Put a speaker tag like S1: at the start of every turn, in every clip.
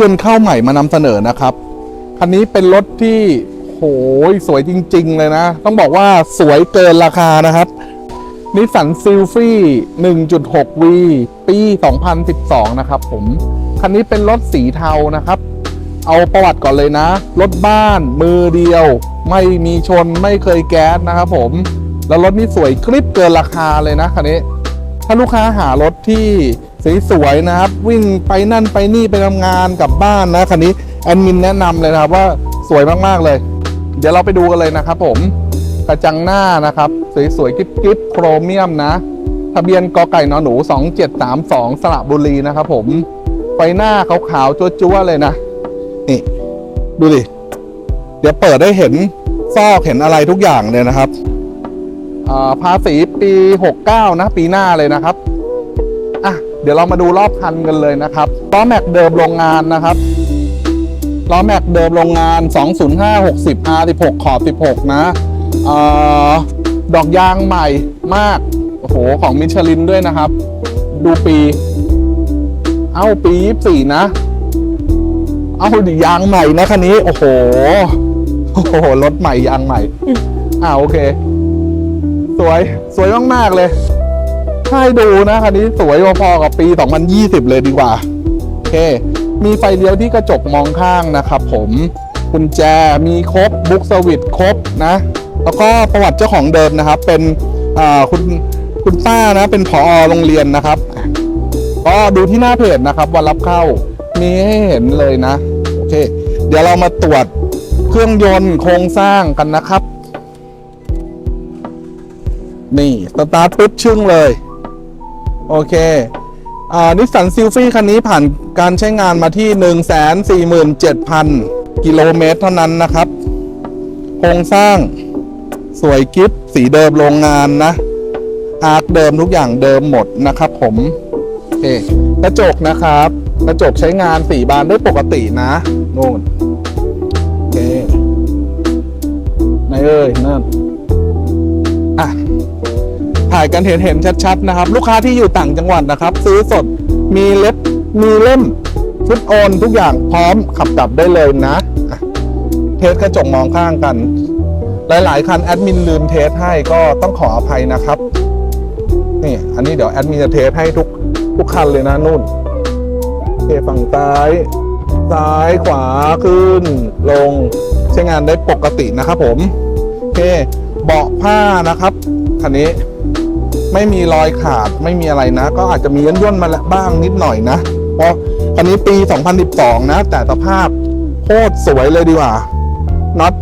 S1: ยนต์เข้าใหม่มานำเสนอนะครับ คันนี้เป็นรถที่โหยสวยจริง ๆ เลยนะ ต้องบอกว่าสวยเกินราคานะครับนิสสันซิลฟี่ 1.6V ปี 2012 นะครับผม คันนี้เป็นรถสีเทานะครับ เอาประวัติก่อนเลยนะ รถบ้านมือเดียว ไม่มีชนไม่เคยแก๊สนะครับผม แล้วรถนี่สวยคลิปเกินราคาเลยนะคันนี้ ถ้าลูกค้าหารถที่สวยๆนะครับ วิ่งไปนั่นไปนี่ไปทำงานกลับบ้านนะคันนี้แอดมินแนะนำเลยนะครับว่าสวยมากๆเลย เดี๋ยวเราไปดูกันเลยนะครับผมกระจังหน้านะครับ สวยๆกิ๊บๆโครเมียมนะ ทะเบียนกอไก่นอหนู 2732 สระบุรีนะครับผมไฟหน้าขาวๆจั๊วๆเลยนะ นี่ ดูดิ เดี๋ยวเปิดได้เห็นซอกเห็นอะไรทุกอย่างเลยนะครับ ภาษีปี 69 นะ ปีหน้าเลยนะครับอะเดี๋ยวเรามาดูรอบคันกันเลยนะครับล้อแม็กเดิมโรงงานนะครับล้อแม็กเดิมโรงงาน 205 60 R 16 ขอบ 16 นะอ่าดอกยางใหม่มาก โอ้โห ของมิชลินด้วยนะครับ ดูปี เอ้า ปี 24 นะ เอ้าดิยางใหม่นะคันนี้ โอ้โห โอ้โห รถใหม่ยางใหม่ อ่าโอเค สวย สวยมากๆเลยให้ดูนะคันนี้สวยพอๆกับปี 2020 เลยดีกว่า โอเค มีไฟเลี้ยวที่กระจกมองข้างนะครับผมกุญแจมีครบบุ๊กสวิตครบนะ แล้วก็ประวัติเจ้าของเดิมนะครับ เป็นคุณคุณป้านะเป็นผอโรงเรียนนะครับก็ดูที่หน้าเพจนะครับวันรับเข้ามีให้เห็นเลยนะ โอเค เดี๋ยวเรามาตรวจเครื่องยนต์โครงสร้างกันนะครับ นี่ สตาร์ทปุ๊บชึ่งเลย โอเคอ่านิสสันซิลฟี่คันนี้ผ่านการใช้งานมาที่ 147,000 กิโลเมตรเท่านั้นนะครับ โครงสร้างสวยกิฟสีเดิมโรงงานนะ อาร์คเดิมทุกอย่างเดิมหมดนะครับผมโอเคกระจกนะครับ กระจกใช้งานสีบานได้ปกตินะนู่นโอเคไหนเอ้ยนั่น อะถ่ายกันเห็นเห็นชัดๆนะครับ ลูกค้าที่อยู่ต่างจังหวัดนะครับ ซื้อสดมีเล็บมีเล่มชุดโอนทุกอย่างพร้อมขับกลับได้เลยนะะเทสกระจกมองข้างกัน หลาย ๆ คันแอดมินลืมเทสให้ก็ต้องขออภัยนะครับนี่อันนี้เดี๋ยวแอดมินจะเทสให้ทุกทุกคันเลยนะนุ่นโอเคฝั่งซ้าย ซ้ายขวาขึ้น ลงใช้งานได้ปกตินะครับผมโอเค เบาะผ้านะครับคันนี้ไม่มีรอยขาดไม่มีอะไรนะ ก็อาจจะมีย่นย่นมาแล้วบ้างนิดหน่อยนะเพราะคันนี้ปี 2012 นะ แต่สภาพโคตรสวยเลยดีกว่าน็อต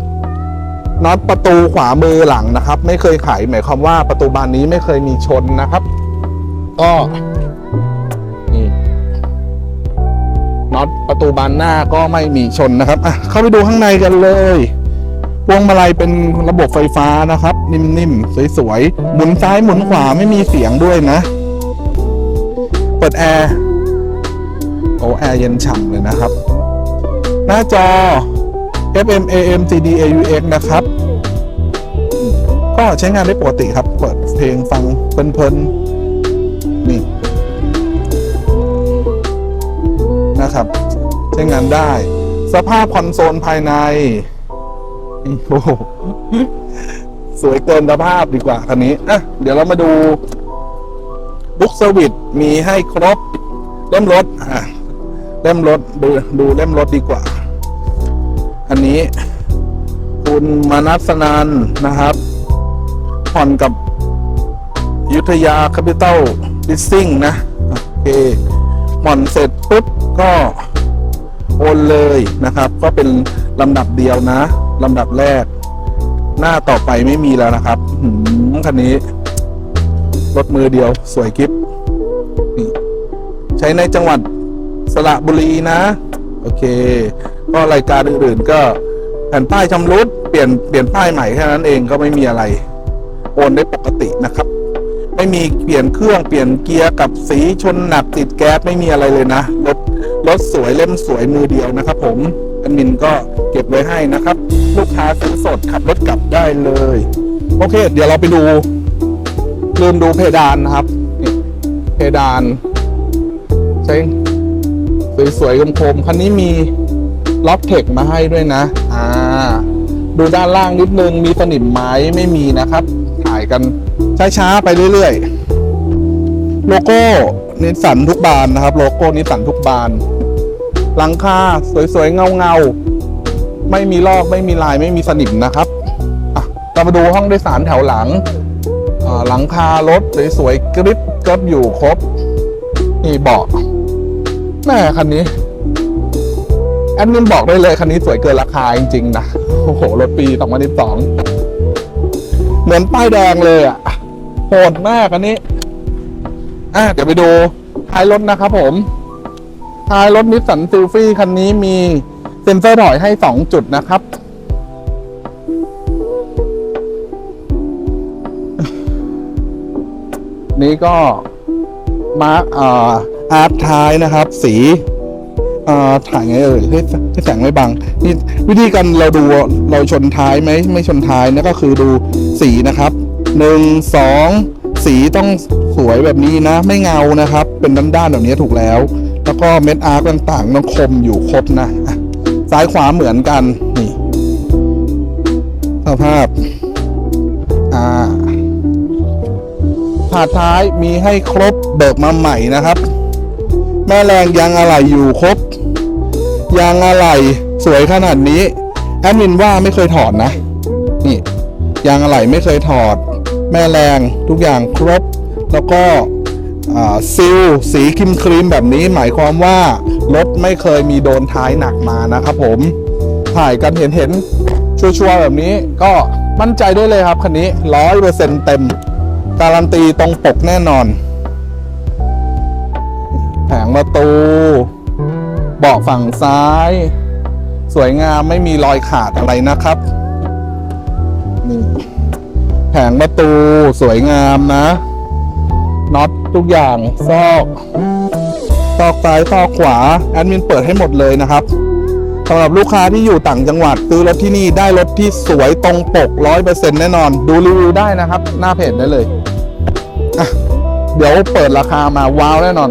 S1: น็อตประตูขวามือหลังนะครับ ไม่เคยไขหมายความว่าประตูบานนี้ไม่เคยมีชนนะครับ ก็นี่น็อตประตูบานหน้าก็ไม่มีชนนะครับอะเข้าไปดูข้างในกันเลย พวงมาลัยเป็นระบบไฟฟ้านะครับ นิ่มๆ สวยๆ หมุนซ้ายหมุนขวาไม่มีเสียงด้วยนะ เปิดแอร์โอ้แอร์เย็นฉ่ำเลยนะครับ หน้าจอ FM AM CD AUX นะครับ ก็ใช้งานได้ปกติครับ เปิดเพลงฟังเพลินๆ นี่ นะครับ ใช้งานได้ สภาพคอนโซลภายใน โอ้โหสวยเกินสภาพดีกว่าคันนี้อะเดี๋ยวเรามาดูบุ๊กสวิตมีให้ครบเล่มรถอะเล่มรถดูดูเล่มรถดีกว่า อันนี้ คุณมานัสนันนะครับ ผ่อนกับยุทธยาแคปิตอลดิสซิ่งนะ โอเคผ่อนเสร็จปุ๊บก็โอนเลยนะครับ ก็เป็นลำดับเดียวนะ ลำดับแรก หน้าต่อไปไม่มีแล้วนะครับหืมคันนี้ รถมือเดียว สวยกิฟนี่ใช้ในจังหวัดสระบุรีนะ โอเค ก็รายการอื่นๆ ก็แผ่นป้ายชำรุดเปลี่ยนเปลี่ยนป้ายใหม่แค่นั้นเองก็ไม่มีอะไร โอนได้ปกตินะครับ ไม่มีเปลี่ยนเครื่องเปลี่ยนเกียร์กับสีชนหนักติดแก๊สไม่มีอะไรเลยนะรถรถสวยเล่มสวยมือเดียวนะครับผม อันมินก็เก็บไว้ให้นะครับ ลูกค้าซื้อสดขับรถกลับได้เลย โอเค เดี๋ยวเราไปดู ลืมดูเพดานนะครับนี่เพดานใช้สวยๆคมๆคันนี้มีล็อกเทคมาให้ด้วยนะ อ่า ดูด้านล่างนิดนึง มีสนิมไหมไม่มีนะครับ ถ่ายกันช้าๆไปเรื่อยๆ โลโก้นิสสันทุกบานนะครับ โลโก้นิสสันทุกบาน หลังคาสวยๆ เงาๆ ไม่มีลอกไม่มีลายไม่มีสนิมนะครับอะเรามาดูห้องโดยสารแถวหลังหลังคารถสวยๆกริบกริบอยู่ครบนี่เบาะแม่คันนี้แอดมินบอกได้เลยคันนี้สวยเกินราคาจริงๆนะโอ้โหรถปี2012เหมือนป้ายแดงเลยอะโหดมากอันนี้อะเดี๋ยวไปดูท้ายรถนะครับผม ท้ายรถนิสสันซิลฟี่คันนี้มีเซ็นเซอร์ถอยให้ 2 จุดนะครับ นี่ก็มาอ่าอาร์ตท้ายนะครับ สีอ่าถ่ายไงเอ่ยให้ให้แสงไม่บังนี่วิธีการเราดูเราชนท้ายไหมไม่ชนท้ายนะก็คือดูสีนะครับหนึ่งสองสีต้องสวยแบบนี้นะ ไม่เงานะครับ เป็นด้านๆแบบนี้ถูกแล้ว แล้วก็เม็ดอาร์คต่างๆต้องคมอยู่ครบนะซ้ายขวาเหมือนกันนี่สภาพอ่าถาดท้ายมีให้ครบเบิกมาใหม่นะครับ แม่แรงยางอะไหล่อยู่ครบ ยางอะไหล่สวยขนาดนี้ แอดมินว่าไม่เคยถอดนะ นี่ยางอะไหล่ไม่เคยถอด แม่แรงทุกอย่างครบ แล้วก็ ซิลสีครีมครีมแบบนี้หมายความว่ารถไม่เคยมีโดนท้ายหนักมานะครับผมถ่ายกันเห็นเห็นชัวร์ๆแบบนี้ก็มั่นใจได้เลยครับคันนี้ร้อยเปอร์เซ็นต์เต็ม การันตีตรงปกแน่นอน แผงประตู เบาะฝั่งซ้าย สวยงามไม่มีรอยขาดอะไรนะครับนี่แผงประตูสวยงามนะ น็อตทุกอย่างซอกซอกซ้ายซอกขวาแอดมินเปิดให้หมดเลยนะครับสำหรับลูกค้าที่อยู่ต่างจังหวัดซื้อรถที่นี่ได้รถที่สวยตรงปกร้อยเปอร์เซ็นต์แน่นอน ดูรีวิวได้นะครับ หน้าเพจได้เลย เดี๋ยวเปิดราคามาว้าวแน่นอน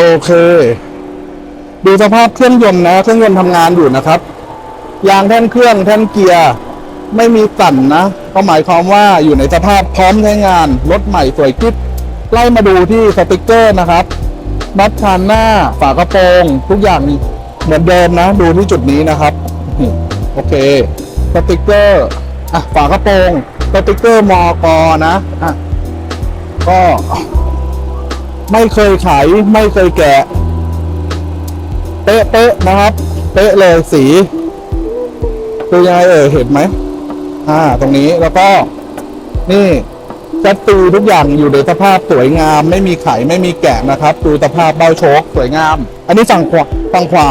S1: โอเค ดูสภาพเครื่องยนต์นะ เครื่องยนต์ทำงานอยู่นะครับ ยางแท่นเครื่องแท่นเกียร์ไม่มีสั่นนะก็หมายความว่าอยู่ในสภาพพร้อมใช้งาน รถใหม่สวยกิ๊บไล่มาดูที่สติกเกอร์นะครับน็อตชานหน้า ฝากระโปรง ทุกอย่างเหมือนเดิมนะ ดูที่จุดนี้นะครับ โอเค สติกเกอร์อะฝากระโปรง สติกเกอร์มอกอนะอะก็ ไม่เคยขายไม่เคยแกะ เป๊ะๆนะครับ เป๊ะเลยสีคือยังไงเอ่ยเห็นไหมอ่า ตรงนี้แล้วก็ นี่จัดตูทุกอย่างอยู่ในสภาพสวยงาม ไม่มีไขไม่มีแกะนะครับ ดูสภาพเบ้าโชคสวยงาม อันนี้ฝั่งขวาฝั่งขวา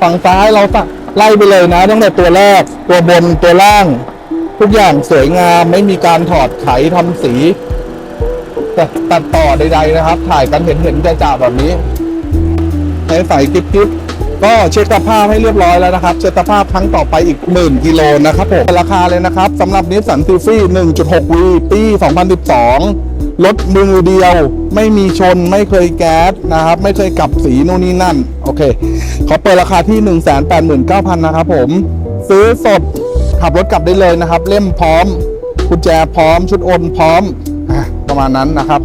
S1: ฝั่งซ้ายเราตัดไล่ไปเลยนะตั้งแต่ตัวแรก ตัวบนตัวล่าง ทุกอย่างสวยงามไม่มีการถอดไขทำสี ต่ตัดต่อใดๆนะครับ ถ่ายกันเห็นเห็นๆจ่าแบบนี้ใช้ใส่กิ๊บกิ๊บก็เช็คสภาพให้เรียบร้อยแล้วนะครับ เช็คสภาพครั้งต่อไปอีกหมื่นกิโลนะครับผมราคาเลยนะครับสำหรับนิสสันซิลฟี่1.6วีปี 2012 รถมือเดียว ไม่มีชนไม่เคยแก๊สนะครับ ไม่เคยกลับสีนู่นนี่นั่น โอเคขอเปิดราคาที่ 189,000 นะครับผม ซื้อสดขับรถกลับได้เลยนะครับ เล่มพร้อมกุญแจพร้อมชุดโอนพร้อม ประมาณนั้นนะครับ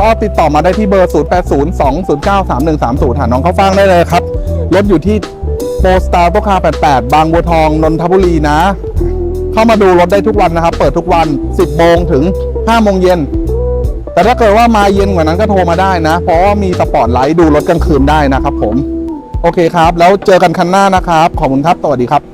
S1: ก็ติดต่อมาได้ที่เบอร์ 0 8 0 2 0 9 3 1 3 0 หาน้องเข้าฟังได้เลยครับ รถอยู่ที่โปสตาร์โตคา88 บางบัวทอง นนทบุรีนะ เข้ามาดูรถได้ทุกวันนะครับ เปิดทุกวัน 10โมงถึง5โมงเย็น แต่ถ้าเกิดว่ามาเย็นกว่านั้นก็โทรมาได้นะ เพราะว่ามีสปอร์ตไลท์ดูรถกลางคืนได้นะครับผม โอเคครับ แล้วเจอกันคันหน้านะครับ ขอบคุณครับ สวัสดีครับ